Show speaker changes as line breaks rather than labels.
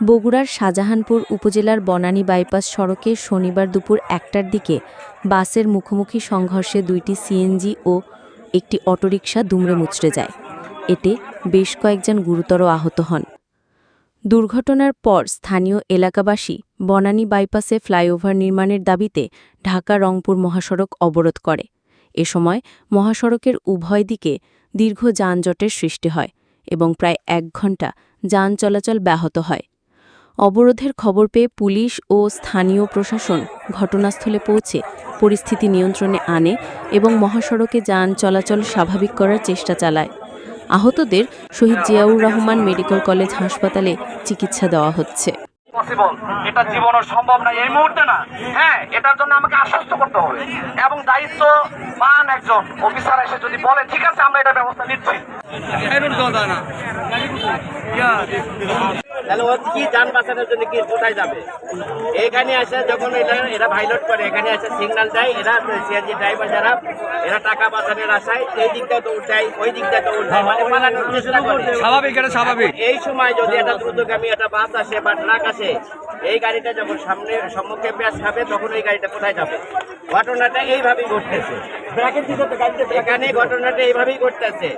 বগুড়ার শাহজাহানপুর উপজেলার বনানী বাইপাস সড়কে শনিবার দুপুর একটার দিকে বাসের মুখোমুখি সংঘর্ষে দুইটি সিএনজি ও একটি অটোরিকশা দুমড়ে মুচড়ে যায়। এতে বেশ কয়েকজন গুরুতর আহত হন। দুর্ঘটনার পর স্থানীয় এলাকাবাসী বনানী বাইপাসে ফ্লাইওভার নির্মাণের দাবিতে ঢাকা রংপুর মহাসড়ক অবরোধ করে। এ সময় মহাসড়কের উভয় দিকে দীর্ঘ যানজটের সৃষ্টি হয় এবং প্রায় এক ঘণ্টা যান চলাচল ব্যাহত হয়। অবরোধের খবর পেয়ে পুলিশ ও স্থানীয় প্রশাসন ঘটনাস্থলে পৌঁছে পরিস্থিতি নিয়ন্ত্রণে আনে এবং মহাসড়কে যান চলাচল স্বাভাবিক করার চেষ্টা চালায়। আহতদের শহীদ জিয়াউর রহমান মেডিকেল কলেজ হাসপাতালে চিকিৎসা দেওয়া হচ্ছে।
পসিবল এটা জীবনের সম্ভব না এই মুহূর্তে না। হ্যাঁ এটার জন্য আমাকে আশ্বস্ত করতে হবে। এবং দায়িত্ব পান একজন অফিসার এসে যদি বলে ঠিক আছে আমরা এটা ব্যবস্থা নিচ্ছি।
তাহলে ও কি যান বাঁচানোর জন্য কি কোথায় যাবে? এখানে আসে যখন এটা এরা ভাইলট করে এখানে আসে সিগন্যাল দেয় এরা সিএনজি ড্রাইভার যারা এরা টাকা বাঁচানোর আশায় এই দিকটা তো উঠায় ওই দিকটা তো উঠায় মানে পালানোর চেষ্টা করে।
স্বাভাবিক এটা স্বাভাবিক।
এই সময় যদি একটা দ্রুতগামী একটা বাস আসে বা ট্রাক আসে এই গাড়িটা যখন সামনে সম্মুখে পেঁয়াজ খাবে তখন ওই গাড়িটা কোথায় যাবে? ঘটনাটা এইভাবেই ঘটতেছে। এখানে ঘটনাটা এইভাবেই ঘটতেছে।